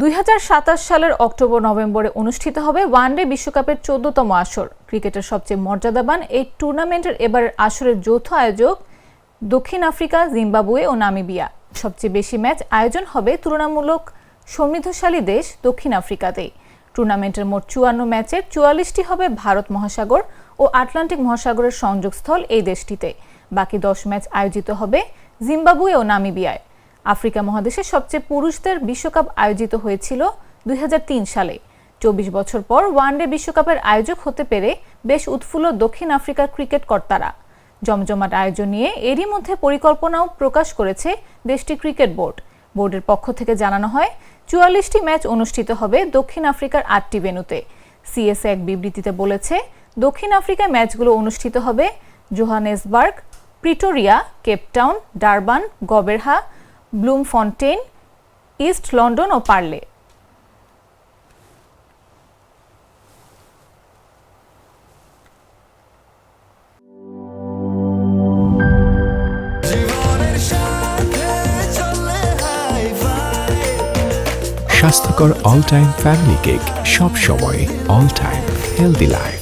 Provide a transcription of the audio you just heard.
দুই হাজার সাতাশ সালের অক্টোবর, নভেম্বরে অনুষ্ঠিত হবে ওয়ানডে বিশ্বকাপের চোদ্দতম আসর। ক্রিকেটের সবচেয়ে মর্যাদাবান এই টুর্নামেন্টের এবারের আসরের যৌথ আয়োজক দক্ষিণ আফ্রিকা, জিম্বাবুয়ে ও নামিবিয়া। সবচেয়ে বেশি ম্যাচ আয়োজন হবে তুলনামূলক সমৃদ্ধশালী দেশ দক্ষিণ আফ্রিকাতেই। টুর্নামেন্টের মোট চুয়ান্ন ম্যাচের চুয়াল্লিশটি হবে ভারত মহাসাগর ও আটলান্টিক মহাসাগরের সংযোগস্থল এই দেশটিতে। বাকি দশ ম্যাচ আয়োজিত হবে জিম্বাবুয়ে ও নামিবিয়ায়। আফ্রিকা মহাদেশে সবচেয়ে পুরুষদের বিশ্বকাপ আয়োজিত হয়েছিল দুই হাজার তিন সালে। চব্বিশ বছর পর ওয়ানডে বিশ্বকাপের আয়োজক হতে পেরে বেশ উৎফুল্ল দক্ষিণ আফ্রিকার ক্রিকেট কর্তারা। জমজমাট আয়োজন নিয়ে এরই মধ্যে পরিকল্পনাও প্রকাশ করেছে দেশটি ক্রিকেট বোর্ড। বোর্ডের পক্ষ থেকে জানানো হয়, চুয়াল্লিশটি ম্যাচ অনুষ্ঠিত হবে দক্ষিণ আফ্রিকার আটটি ভেন্যুতে। সিএসএ এক বিবৃতিতে বলেছে, দক্ষিণ আফ্রিকায় ম্যাচগুলো অনুষ্ঠিত হবে Johannesburg, Pretoria, Cape Town, Durban, Gqeberha Bloemfontein East London ও পার্লে স্বাস্থ্যকর অল টাইম ফ্যামিলি কেক সব সময় অল টাইম হেলদি লাইফ